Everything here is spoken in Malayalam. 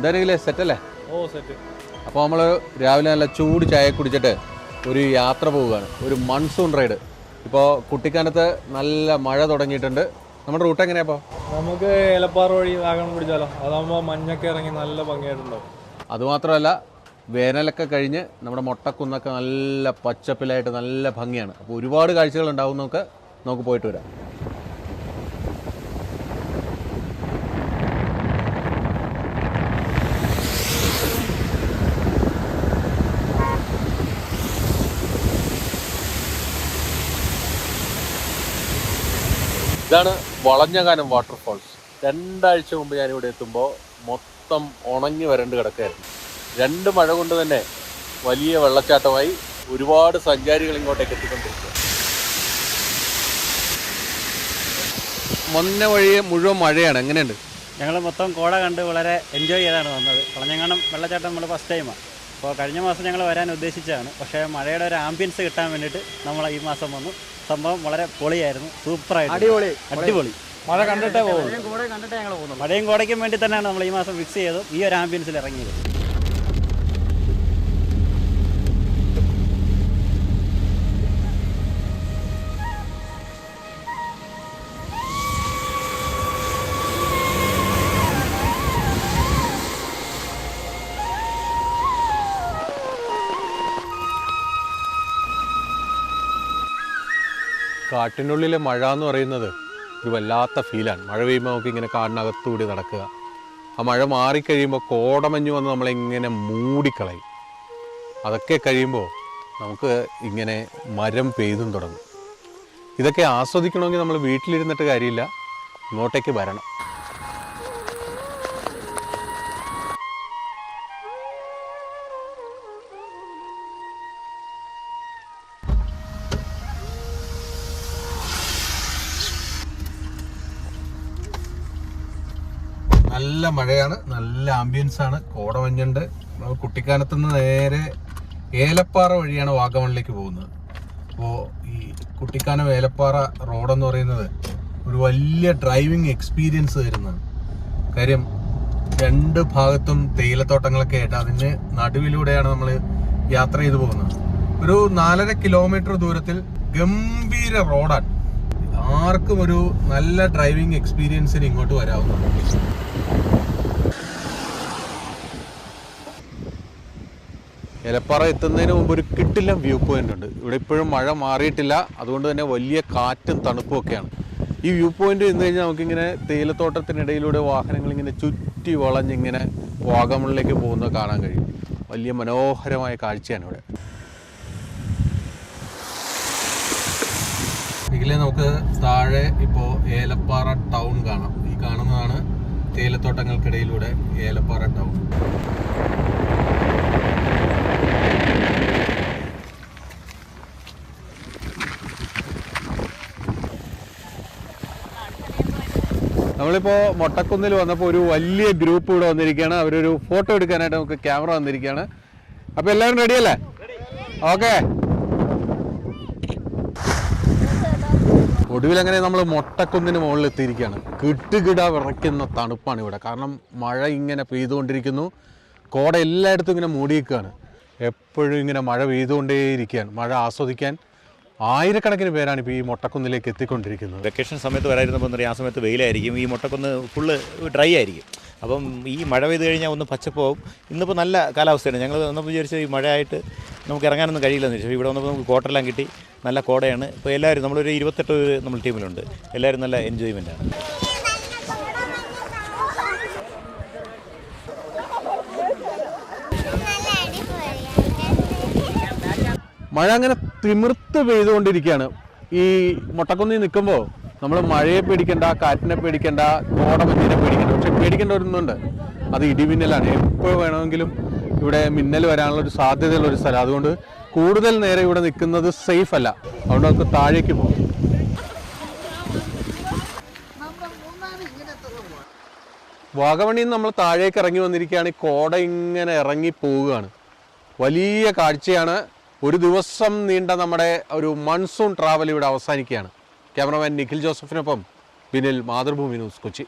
എന്താണെങ്കിലേ സെറ്റല്ലേ ഓ സെറ്റ് അപ്പോൾ നമ്മൾ രാവിലെ നല്ല ചൂട് ചായ കുടിച്ചിട്ട് ഒരു യാത്ര പോവുകയാണ്. ഒരു മൺസൂൺ റൈഡ് ഇപ്പോൾ കുട്ടിക്കാനത്ത് നല്ല മഴ തുടങ്ങിയിട്ടുണ്ട്. നമ്മുടെ റൂട്ട് എങ്ങനെയാ അപ്പോൾ നമുക്ക് ഏലപ്പാറ വഴി വാഗമൺ പിടിച്ചാലോ? അതാകുമ്പോൾ മഞ്ഞൊക്കെ ഇറങ്ങി നല്ല ഭംഗിയായിട്ടുണ്ടാവും. അതുമാത്രമല്ല വേനലൊക്കെ കഴിഞ്ഞ് നമ്മുടെ മൊട്ടക്കുന്നൊക്കെ നല്ല പച്ചപ്പിലായിട്ട് നല്ല ഭംഗിയാണ്. അപ്പോൾ ഒരുപാട് കാഴ്ചകൾ ഉണ്ടാവും നമുക്ക്. നമുക്ക് പോയിട്ട് വരാം. ഇതാണ് വളഞ്ഞകാനം വാട്ടർഫോൾസ്. രണ്ടാഴ്ച മുമ്പ് ഞാനിവിടെ എത്തുമ്പോൾ മൊത്തം ഉണങ്ങി വരണ്ട് കിടക്കുകയായിരുന്നു രണ്ട് മഴ കൊണ്ട് തന്നെ വലിയ വെള്ളച്ചാട്ടമായി ഒരുപാട് സഞ്ചാരികൾ ഇങ്ങോട്ടേക്ക് എത്തിക്കൊണ്ടിരിക്കുക മൊന്ന വഴിയെ മുഴുവൻ മഴയാണ്. എങ്ങനെയുണ്ട്? ഞങ്ങൾ മൊത്തം കോട കണ്ട് വളരെ എൻജോയ് ചെയ്താണ് വന്നത്. വളഞ്ഞങ്ങാനം വെള്ളച്ചാട്ടം നമ്മൾ ഫസ്റ്റ് ടൈമാണ് അപ്പോൾ കഴിഞ്ഞ മാസം ഞങ്ങൾ വരാൻ ഉദ്ദേശിച്ചതാണ്. പക്ഷേ മഴയുടെ ഒരു ആംബിയൻസ് കിട്ടാൻ വേണ്ടിയിട്ട് നമ്മൾ ഈ മാസം വന്നു. സംഭവം വളരെ പൊളിയായിരുന്നു. സൂപ്പറായിട്ട് അടിപൊളി. അടിപൊളി. മഴ കണ്ടിട്ടേ പോകും മഴയും കോടയ്ക്കും വേണ്ടി തന്നെയാണ് നമ്മൾ ഈ മാസം ഫിക്സ് ചെയ്തത്. ഈ ഒരു ആംബിയൻസിൽ ഇറങ്ങിയത്. കാട്ടിനുള്ളിലെ മഴ എന്ന് പറയുന്നത് ഒരു വല്ലാത്ത ഫീലാണ്. മഴ പെയ്യുമ്പോൾ നമുക്ക് ഇങ്ങനെ കാടിനകത്തുകൂടി നടക്കുക. ആ മഴ മാറിക്കഴിയുമ്പോൾ കോടമഞ്ഞ് വന്ന് നമ്മളിങ്ങനെ മൂടിക്കളയും. അതൊക്കെ കഴിയുമ്പോൾ നമുക്ക് ഇങ്ങനെ മരം പെയ്തും തുടങ്ങും. ഇതൊക്കെ ആസ്വദിക്കണമെങ്കിൽ നമ്മൾ വീട്ടിലിരുന്നിട്ട് കാര്യമില്ല. ഇങ്ങോട്ടേക്ക് വരണം. നല്ല മഴയാണ് നല്ല ആംബിയൻസ് ആണ്. കോടമഞ്ഞുണ്ട് നമ്മൾ കുട്ടിക്കാനത്ത് നിന്ന് നേരെ ഏലപ്പാറ വഴിയാണ് വാഗമണിലേക്ക് പോകുന്നത്. അപ്പോൾ ഈ കുട്ടിക്കാനം ഏലപ്പാറ റോഡെന്ന് പറയുന്നത് ഒരു വലിയ ഡ്രൈവിംഗ് എക്സ്പീരിയൻസ് തരുന്നതാണ്. കാര്യം രണ്ട് ഭാഗത്തും തേയിലത്തോട്ടങ്ങളൊക്കെ ആയിട്ട് അതിന് നടുവിലൂടെയാണ് നമ്മൾ യാത്ര ചെയ്തു പോകുന്നത്. ഒരു നാലര കിലോമീറ്റർ ദൂരത്തിൽ ഗംഭീര റോഡാണ് ആർക്കും ഒരു നല്ല ഡ്രൈവിംഗ് എക്സ്പീരിയൻസിന് ഇങ്ങോട്ട് വരാവുന്നതാണ് എലപ്പാറ എത്തുന്നതിന് മുമ്പ് ഒരു കിട്ടില്ല വ്യൂ പോയിന്റ് ഉണ്ട്. ഇവിടെ ഇപ്പോഴും മഴ മാറിയിട്ടില്ല. അതുകൊണ്ട് തന്നെ വലിയ കാറ്റും തണുപ്പും ഒക്കെയാണ്. ഈ വ്യൂ പോയിന്റ് എന്ന് കഴിഞ്ഞാൽ നമുക്കിങ്ങനെ തേയിലത്തോട്ടത്തിനിടയിലൂടെ വാഹനങ്ങൾ ഇങ്ങനെ ചുറ്റി വളഞ്ഞിങ്ങനെ വാഗമണിലേക്ക് പോകുന്നത് കാണാൻ കഴിയും. വലിയ മനോഹരമായ കാഴ്ചയാണ് ഇവിടെ. ഇതിലെ നമുക്ക് താഴെ ഇപ്പോൾ ഏലപ്പാറ ടൗൺ കാണാം. ഈ കാണുന്നതാണ് തേയിലത്തോട്ടങ്ങൾക്കിടയിലൂടെ ഏലപ്പാറ ടൗൺ. നമ്മളിപ്പോൾ മൊട്ടക്കുന്നിൽ വന്നപ്പോൾ ഒരു വലിയ ഗ്രൂപ്പ് ഇവിടെ വന്നിരിക്കുകയാണ്. അവരൊരു ഫോട്ടോ എടുക്കാനായിട്ട് നമുക്ക് ക്യാമറ വന്നിരിക്കുകയാണ്. അപ്പോൾ എല്ലാവരും റെഡിയല്ലേ ഓക്കെ ഒടുവിൽ അങ്ങനെ നമ്മൾ മൊട്ടക്കുന്നിന് മുകളിൽ എത്തിയിരിക്കുകയാണ്. കിട്ടുകിട വിറയ്ക്കുന്ന തണുപ്പാണ് ഇവിടെ. കാരണം മഴ ഇങ്ങനെ പെയ്തുകൊണ്ടിരിക്കുന്നു. കോട എല്ലായിടത്തും ഇങ്ങനെ മൂടിയിരിക്കുകയാണ് എപ്പോഴും ഇങ്ങനെ മഴ പെയ്തുകൊണ്ടേയിരിക്കുകയാണ്. മഴ ആസ്വദിക്കാൻ ആയിരക്കണക്കിന് പേരാണ് ഇപ്പോൾ ഈ മൊട്ടക്കുന്നിലേക്ക് എത്തിക്കൊണ്ടിരിക്കുന്നത്. വെക്കേഷൻ സമയത്ത് വരായിരുന്നപ്പോൾ എന്താ ആ സമയത്ത് വെയിലായിരിക്കും ഈ മൊട്ടക്കുന്ന് ഫുള്ള് ഡ്രൈ ആയിരിക്കും. അപ്പം ഈ മഴ പെയ്ത് കഴിഞ്ഞാൽ ഒന്ന് പച്ചപ്പോവും ഇന്നിപ്പോൾ നല്ല കാലാവസ്ഥയാണ്. ഞങ്ങൾ വന്നപ്പോൾ വിചാരിച്ചു ഈ മഴയായിട്ട് നമുക്ക് ഇറങ്ങാനൊന്നും കഴിയില്ലെന്ന് വിചാരിച്ചു. ഇവിടെ വന്നപ്പോൾ നമുക്ക് കോട്ടെല്ലാം കിട്ടി. നല്ല കോടയാണ്. ഇപ്പോൾ എല്ലാവരും നമ്മളൊരു ഇരുപത്തെട്ട് നമ്മൾ ടീമിലുണ്ട്. എല്ലാവരും നല്ല എൻജോയ്മെന്റാണ് മഴ അങ്ങനെ തിമിർത്ത് പെയ്തുകൊണ്ടിരിക്കുകയാണ്. ഈ മുട്ടക്കുന്നിൽ നിൽക്കുമ്പോൾ നമ്മൾ മഴയെ പേടിക്കണ്ട കാറ്റിനെ പേടിക്കണ്ട കോടമഞ്ഞിനെ പേടിക്കണ്ട പക്ഷെ പേടിക്കേണ്ട ഒന്നുണ്ട് അത് ഇടിമിന്നലാണ്. എപ്പോൾ വേണമെങ്കിലും ഇവിടെ മിന്നൽ വരാനുള്ള ഒരു സാധ്യതയുള്ള ഒരു സ്ഥലം. അതുകൊണ്ട് കൂടുതൽ നേരം ഇവിടെ നിൽക്കുന്നത് സേഫ് അല്ല. അതുകൊണ്ട് നമുക്ക് താഴേക്ക് പോകും. വാഗമണിയിൽ നിന്ന് നമ്മൾ താഴേക്ക് ഇറങ്ങി വന്നിരിക്കുകയാണ്. കോട ഇങ്ങനെ ഇറങ്ങി പോവുകയാണ്. വലിയ കാഴ്ചയാണ് ഒരു ദിവസം നീണ്ട നമ്മുടെ ഒരു മൺസൂൺ ട്രാവൽ ഇവിടെ അവസാനിക്കുകയാണ്. ക്യാമറമാൻ നിഖിൽ ജോസഫിനൊപ്പം ബിനിൽ മാതൃഭൂമി ന്യൂസ് കൊച്ചി.